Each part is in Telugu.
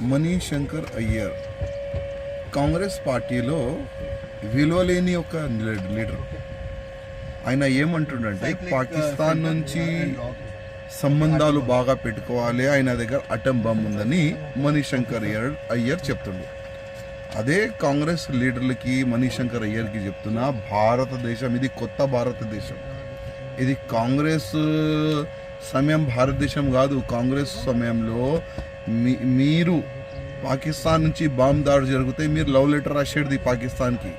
మణిశంకర్ అయ్యర్. కాంగ్రెస్ పార్టీలో విలువలేని ఒక లీడ్- లీడర్. ఆయన ఏమంటుండంటే పాకిస్తాన్ నుంచి సంబంధాలు బాగా పెట్టుకోవాలి. ఆయన దగ్గర అటం బాంబ్ ఉందని మణిశంకర్ అయ్యర్ అయ్యర్ చెప్తుండు. అదే కాంగ్రెస్ లీడర్లకి మణిశంకర్ అయ్యర్కి చెప్తున్నా భారతదేశం ఇది కొత్త భారతదేశం. ఇది కాంగ్రెస్ సమయం భారతదేశం కాదు. కాంగ్రెస్ సమయంలో మీ మీరు పాకిస్తాన్ నుంచి బాంబ్ దాడి జరిగితే మీరు లవ్ లెటర్ రాసేది పాకిస్తాన్కి.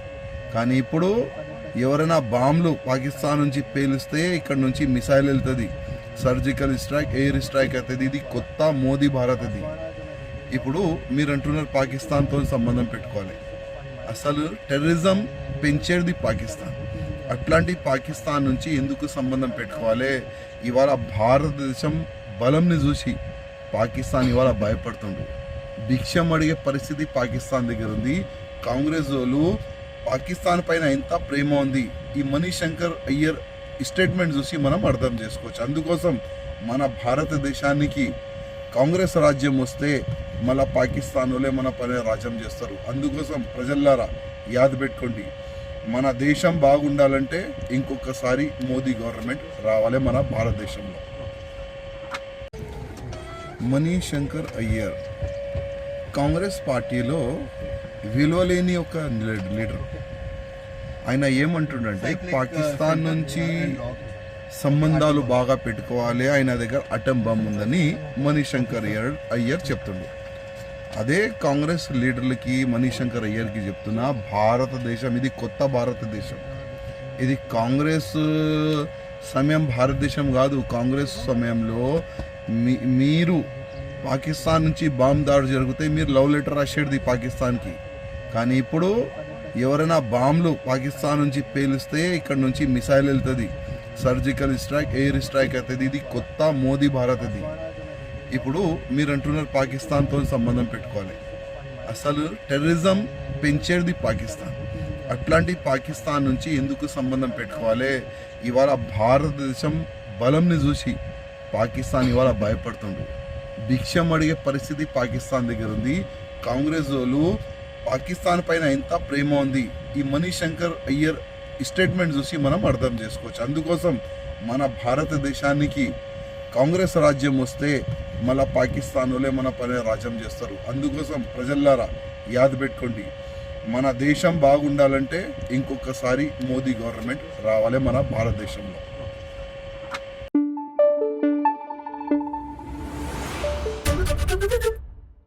కానీ ఇప్పుడు ఎవరైనా బాంబులు పాకిస్తాన్ నుంచి పేలిస్తే ఇక్కడ నుంచి మిసైల్ వెళ్తుంది. సర్జికల్ స్ట్రైక్ ఎయిర్ స్ట్రైక్ అవుతుంది. ఇది కొత్త మోదీ భారత్ ఇది. ఇప్పుడు మీరు అంటున్నారు పాకిస్తాన్తో సంబంధం పెట్టుకోవాలి. అసలు టెర్రరిజం పెంచేది పాకిస్తాన్. అట్లాంటి పాకిస్తాన్ నుంచి ఎందుకు సంబంధం పెట్టుకోవాలి? ఇవాళ భారతదేశం బలంని చూసి పాకిస్తాన్ ఇవాళ భయపడుతుండ్రు. భిక్షం అడిగే పరిస్థితి పాకిస్తాన్ దగ్గర ఉంది. కాంగ్రెస్ వాళ్ళు పాకిస్తాన్ పైన ఎంత ప్రేమ ఉంది? ఈ మణిశంకర్ అయ్యర్ స్టేట్మెంట్ చూసి మనం అర్థం చేసుకోవచ్చు. అందుకోసం మన భారతదేశానికి కాంగ్రెస్ రాజ్యం వస్తే మళ్ళీ పాకిస్తాన్ వాళ్ళే మన పని రాజ్యం చేస్తారు. అందుకోసం ప్రజల్లారా యాద పెట్టుకోండి. మన దేశం బాగుండాలంటే ఇంకొకసారి మోదీ గవర్నమెంట్ రావాలి మన భారతదేశంలో. మణిశంకర్ అయ్యర్ కాంగ్రెస్ పార్టీలో విలువలేని ఒక లీడ్- లీడర్. ఆయన ఏమంటుండంటే పాకిస్తాన్ నుంచి సంబంధాలు బాగా పెట్టుకోవాలి. ఆయన దగ్గర అటం బాంబ్ ఉందని మణిశంకర్ అయ్యర్ అయ్యర్ చెప్తుండు. అదే కాంగ్రెస్ లీడర్లకి మణిశంకర్ అయ్యర్కి చెప్తున్నా భారతదేశం ఇది కొత్త భారతదేశం. ఇది కాంగ్రెస్ సమయం భారతదేశం కాదు కాంగ్రెస్ సమయంలో మీ మీరు పాకిస్తాన్ నుంచి బాంబ్ దాడి జరిగితే మీరు లవ్ లెటర్ రాసేది పాకిస్తాన్కి. కానీ ఇప్పుడు ఎవరైనా బాంబులు పాకిస్తాన్ నుంచి పేలిస్తే ఇక్కడ నుంచి మిసైల్ వెళ్తుంది. సర్జికల్ స్ట్రైక్ ఎయిర్ స్ట్రైక్ అవుతుంది. ఇది కొత్త మోదీ భారత్ ఇది. ఇప్పుడు మీరు అంటున్నారు పాకిస్తాన్తో సంబంధం పెట్టుకోవాలి. అసలు టెర్రరిజం పెంచేది పాకిస్తాన్. అట్లాంటి పాకిస్తాన్ నుంచి ఎందుకు సంబంధం పెట్టుకోవాలి? ఇవాళ భారతదేశం బలంని చూసి పాకిస్తాన్ ఇవాళ భయపడుతుండ్రు. భిక్షం అడిగే పరిస్థితి పాకిస్తాన్ దగ్గర ఉంది. కాంగ్రెస్ వాళ్ళు పాకిస్తాన్ పైన ఎంత ప్రేమ ఉంది? ఈ మణిశంకర్ అయ్యర్ స్టేట్మెంట్ చూసి మనం అర్థం చేసుకోవచ్చు. అందుకోసం మన భారతదేశానికి కాంగ్రెస్ రాజ్యం వస్తే మళ్ళీ పాకిస్తాన్ వాళ్ళే మన పని రాజ్యం చేస్తారు. అందుకోసం ప్రజల్లారా యాద పెట్టుకోండి. మన దేశం బాగుండాలంటే ఇంకొకసారి మోదీ గవర్నమెంట్ రావాలి మన భారతదేశంలో.